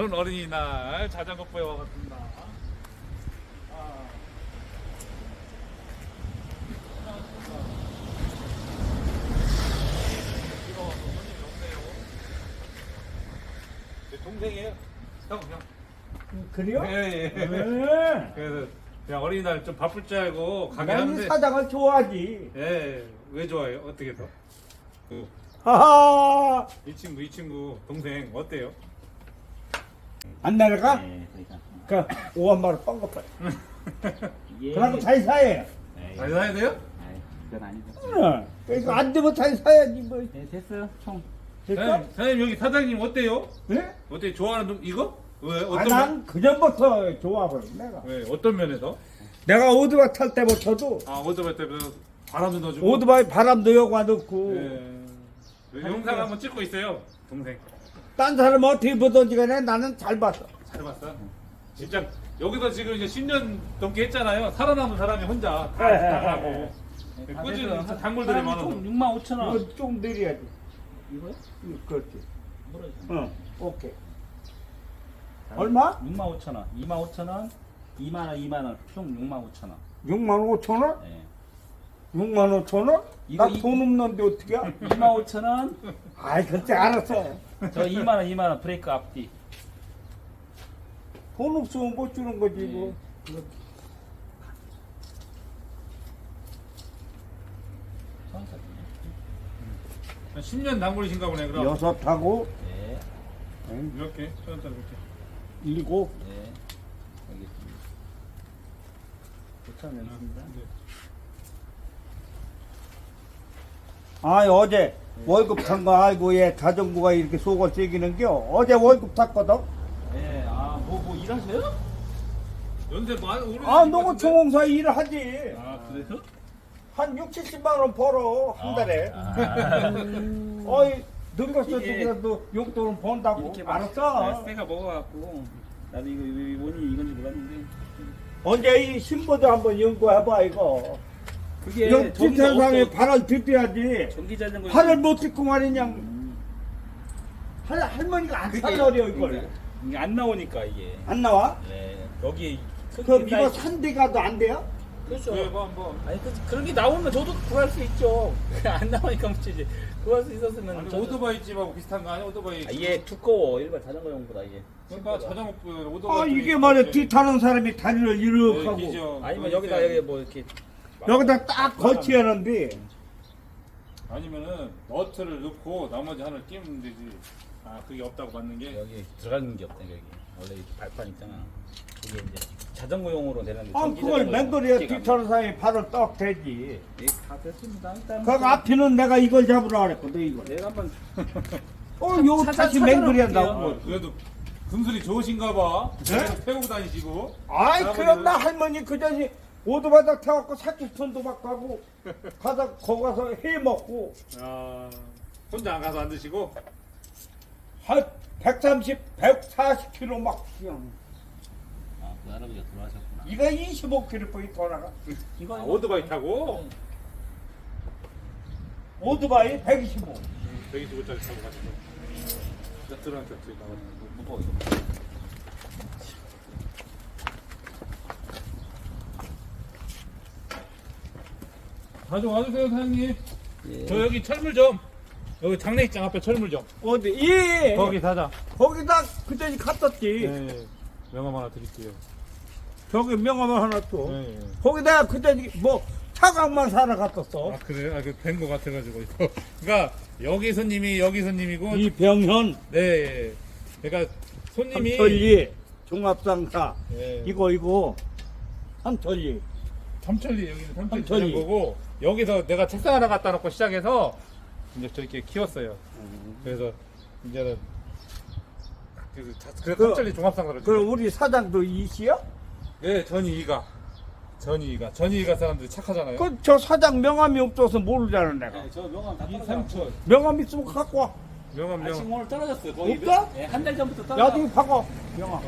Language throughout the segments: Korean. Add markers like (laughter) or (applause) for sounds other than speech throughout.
오늘은 어린이날 자전거 부에 와봤습니다. 아. 이거 어머님이 없네요. 제 동생이에요. 형, 형. 그래요? 예, 예. 네. 그래서 그냥 어린이날 좀 바쁠 줄 알고 가게 하는데. 사장을 좋아하지. 예, 왜 좋아해요? 어떻게 더? 그, 하하. 이 친구, 이 친구, 동생 어때요? 안 내려가? 네, 그러니까 그 5만 원 뻥거빠. 예. 그러고 잘 사해. 네. 잘 사야 돼요? 아이, 그건 아니죠. 응. 그러니까 안 되면 잘 사야지 뭐. 네, 됐어요. 총. 됐어? 사장님, 사장님 여기 사장님 어때요? 네? 어때 좋아하는 동 이거? 왜 아, 어떤 면? 난 그전부터 좋아하고 내가. 왜 어떤 면에서? 내가 오토바이 탈 때부터도 아 오토바이 때문에 바람도 넣어주고. 오토바이 바람도 여과 넣고 예. 영상 한번 찍고 있어요, 동생. 딴 사람 어떻게 보던지 간에 나는 잘 봤어. 잘 봤어? 진짜 여기서 지금 이제 10년 넘게 했잖아요. 살아남은 사람이 혼자 다 나가고 꾸준히 단골들이 많아서. 총 6만 5천 원. 이거 좀 내려야지. 이거요? 이거 그렇지. 응. 오케이. 얼마? 6만 5천 원. 2만 5천 원. 2만 원, 2만 원. 총 6만 5천 원. 6만 5천 원? 네. 6만 5천 원? 이거 나 이- 돈 없는데 어떻게 해? 2만 5천 원. 아이 그때 알았어. 저 2만 원, 2만 원. 브레이크 앞뒤. 돈 없으면 못 주는 거지 이거. 10년 단골이신가 보네, 그럼. 여섯 하고 네. 응, 이렇게, 천천히 이렇게. 일곱. 네. 알겠습니다. 5천 원 냈습니다. 아 어제 월급 탄거 아이고 얘 자전거가 이렇게 속을 새기는겨. 어제 월급 탔거든. 네. 아, 뭐, 뭐 일하세요? 연세 많이 오래. 아 농어총공사 일을 하지. 아, 그래요? 한 6, 70만 원 벌어 한 달에. 아. (laughs) 어이 늙었어도 이게 그래도 용돈은 번다고. 이렇게 막 알았어. 새가 먹어갖고 나도 이거 왜 원이 이건지 몰랐는데 언제 이 신보도 한번 연구해봐 이거. 그게 뒷사람이 없어. 발을. 전기 자전거 팔을 못 딛고 말이냐. 음, 할, 할머니가 안 그게- 살려려 이걸. 이게 안 나오니까 이게 안 나와? 네 여기 그럼 이거 산대 가도 안 돼요? 그렇죠 왜, 뭐, 뭐. 아니 그, 그런 게 나오면 저도 구할 수 있죠 안 나오니까 문제지 구할 수 있었으면 아니, 저도- 오토바이 집하고 비슷한 거 아니야? 오토바이. 아, 이게 두꺼워 일반 자전거용보다 이게 그러니까 자전거 부 오토바이. 아 이게 말이야 이렇게 뒤 타는 사람이 다리를 이렇게 네, 하고 기죠. 아니면 그거 여기다. 여기 뭐 이렇게 여기다 딱 걸쳐야 하는데 아니면은 너트를 넣고 나머지 하나를 끼우면 되지. 아 그게 없다고 맞는 게. 여기 들어가는 게 없다 여기 원래 이렇게 발판 있잖아 이게 이제 자전거용으로 되는데 아 그걸 자전거용 맹거리에 어떻게 뒤 타는 사람이 발을 떡 대지 예, 다 됐습니다. 일단 그 앞에는 내가 이걸 잡으라 그랬거든 이거 내가 한번 어 요거 찾아- 다시 찾아놓을게요. 맹거리 아, 한다고 그래도 금술이 좋으신가 봐. 네? 태우고 다니시고. 아이 그럼 나 할머니 그 전에 오토바닥 타갖고 사기천도 막 가고 가다 거기 가서 해 먹고 아 혼자 안 가서 안 드시고. 한 130, 140km 막 그냥 아, 그 할아버지가 돌아가셨구나. 이거 25km 거의 돌아가 이거 아, 오토바이 타고 오토바이 125 125짜리 타고 가시고. 저기 나가서. 무거워 이거. 가져 와주세요 사장님. 예. 저 여기 철물점. 여기 장례식장 앞에 철물점. 어디 예 거기 사자. 거기다 그때 갔었지 네. 명함 하나 드릴게요. 저기 명함을 하나 또 네. 거기다 그때 뭐 차강만 사러 갔었어 아 그래요? 아, 그뵌거 같아가지고 이거. (laughs) 그러니까 여기 손님이 여기 손님이고. 이병현 네. 그러니까 손님이. 삼천리 종합상사 네. 이거 이거 삼천리 삼천리 여기는 삼천리 삼천리. 거고 여기서 내가 책상 하나 갖다 놓고 시작해서 이제 저렇게 키웠어요. 그래서 이제는 그래서 자- 그래서 그- 삼천리 종합상가를. 그럼 우리 사장도 이시야? 네, 전이가. 전이가. 전이가 사람들이 착하잖아요. 그 저 사장 명함이 없어서 모르잖아 내가 네, 저 명함 다 이상철. 명함 있으면 갖고 와 명함 아, 명. 지금 오늘 떨어졌어요. 거의 없다? 몇- 예, 한 달 전부터 떨어져. 야도 박아 명함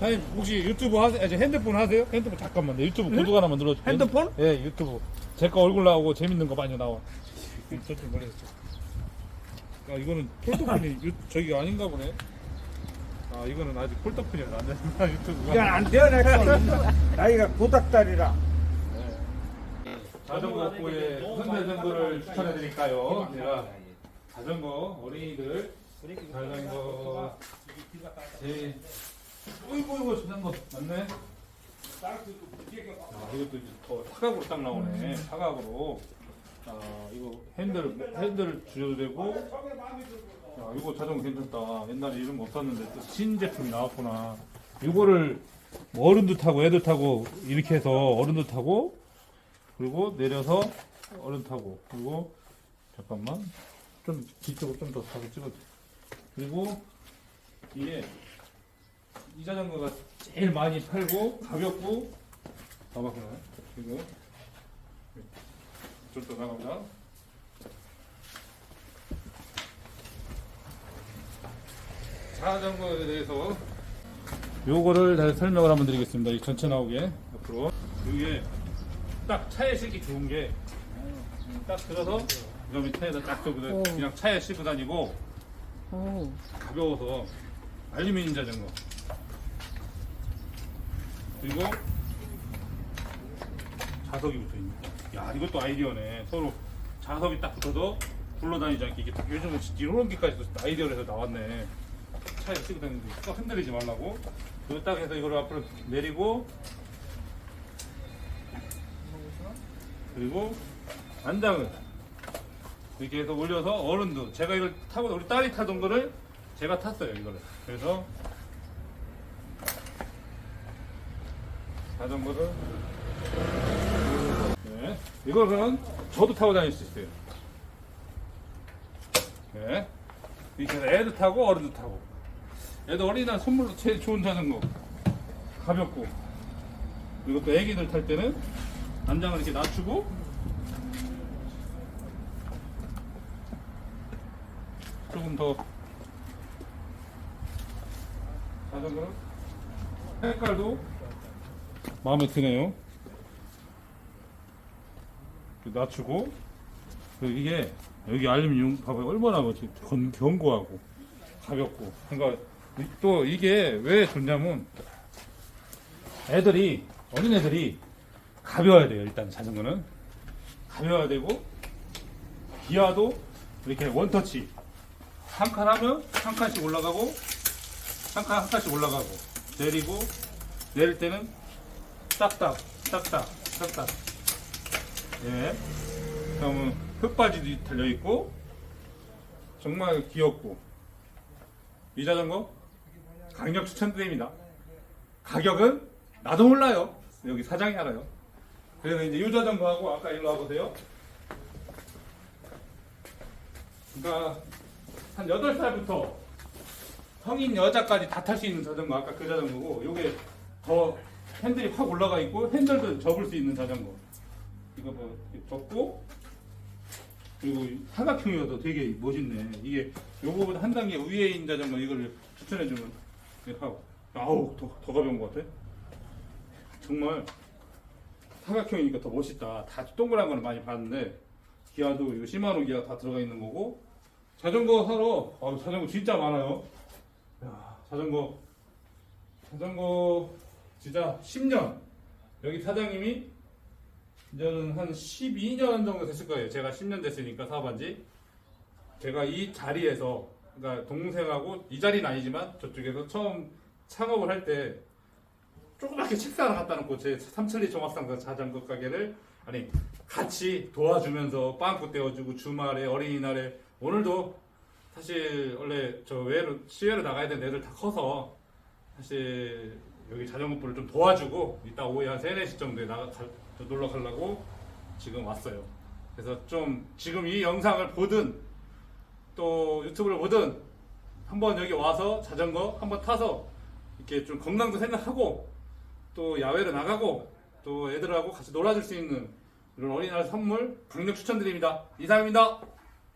사장님 혹시 유튜브 하세요? 아니, 핸드폰 하세요? 핸드폰 잠깐만. 내 유튜브 구독 하나만 눌러주세요. 핸드폰? 예, 유튜브. 제 거 얼굴 나오고 재밌는 거 많이 나와. 저쪽 멀리서. 아, 이거는 폴더폰이 (laughs) 유- 저기가 아닌가 보네. 아, 아 이거는 아직 폴더폰이라 안 유튜브가. 이건 안 돼요, 내 건. 나이가 고닥다리라. 자전거 업고에 무슨 자전거를 추천해 드릴까요? 제가 자전거 어린이들 자전거 제 어이구 이거 자전거 맞네. 아, 이것도 이제 더 사각으로 딱 나오네. 사각으로. 아 이거 핸들 핸들 줄여도 되고. 야 이거 자전거 괜찮다. 옛날에 이런 거 없었는데 또 신제품이 나왔구나. 이거를 뭐 어른도 타고 애도 타고 이렇게 해서 어른도 타고 그리고 내려서 어른 타고 그리고 잠깐만 좀 뒤쪽으로 좀더 사서 찍어줘 그리고 이게 이 자전거가 제일 많이 팔고 가볍고 봐봐 그냥 이거 좀더 나갑니다. 자전거에 대해서 요거를 다시 설명을 한번 드리겠습니다. 이 전체 나오게 앞으로. 이게 딱 차에 싣기 좋은 게 딱 들어서 그다음에 차에다 딱 쏘고 오. 그냥 차에 싣고 다니고 오. 가벼워서 알루미늄 자전거 그리고 자석이 붙어 있는 야 이것도 아이디어네. 서로 자석이 딱 붙어서 굴러다니지 않게 이게 딱 요즘은 진짜 이런 게까지 아이디어를 해서 나왔네. 차에 싣고 다니는데 딱 흔들리지 말라고. 그거 딱 해서 이걸 앞으로 내리고 그리고 안장을 이렇게 해서 올려서 어른도 제가 이걸 타고 우리 딸이 타던 거를 제가 탔어요 이거를. 그래서 자전거를. 네. 이거는 저도 타고 다닐 수 있어요. 네. 이렇게 애도 타고 어른도 타고. 애도 어린이날 선물로 제일 좋은 자전거. 가볍고. 그리고 또 애기들 탈 때는 안장을 이렇게 낮추고. 조금 더 자전거는 색깔도 마음에 드네요. 낮추고 이게 여기 알루미늄 봐봐요. 얼마나 뭐 지금 견- 견고하고 가볍고. 그러니까 이- 또 이게 왜 좋냐면 애들이 어린 애들이 가벼워야 돼요 일단 자전거는. 가벼워야 되고 기아도 이렇게 원터치. 한 칸 하면 한 칸씩 올라가고 한 칸 한 칸씩 올라가고 내리고 내릴 때는 딱딱 딱딱 딱딱. 예. 그러면 흙바지도 달려 있고 정말 귀엽고. 이 자전거 강력 추천드립니다. 가격은 나도 몰라요. 여기 사장이 알아요. 그래서 이제 이 자전거하고 아까 일로 와보세요. 그러니까 한 8살부터 성인 여자까지 다 탈 수 있는 자전거 아까 그 자전거고 요게 더 핸들이 확 올라가 있고 핸들도 접을 수 있는 자전거. 이거 뭐 접고 그리고 이 사각형이어도 되게 멋있네. 이게 요거보다 한 단계 위에 있는 자전거 이거를 추천해 주면 이렇게 하고. 아우 더, 더 가벼운 것 같아. 정말 사각형이니까 더 멋있다. 다 동그란 거는 많이 봤는데 기아도 이거 시마노 기아 다 들어가 있는 거고 자전거 사러 아 자전거 진짜 많아요. 야, 자전거. 자전거 진짜 10년 여기 사장님이 이제는 한 12년 정도 됐을 거예요. 제가 10년 됐으니까 사업한 지 제가 이 자리에서 그러니까 동생하고 이 자리는 아니지만 저쪽에서 처음 창업을 할 때 조그맣게 책상 하나 갖다 놓고 제 삼천리 종합상 그 자전거 가게를 아니 같이 도와주면서 빵꾸 떼어주고 주말에 어린이날에 오늘도 사실 원래 저 외로 시외로 나가야 되는 애들 다 커서 사실 여기 자전거부를 좀 도와주고 이따 오후에 한 3, 4시 정도에 나가 가, 저 놀러 가려고 지금 왔어요. 그래서 좀 지금 이 영상을 보든 또 유튜브를 보든 한번 여기 와서 자전거 한번 타서 이렇게 좀 건강도 생각하고 또 야외로 나가고 또 애들하고 같이 놀아줄 수 있는 이런 어린이날 선물 강력 추천드립니다. 이상입니다.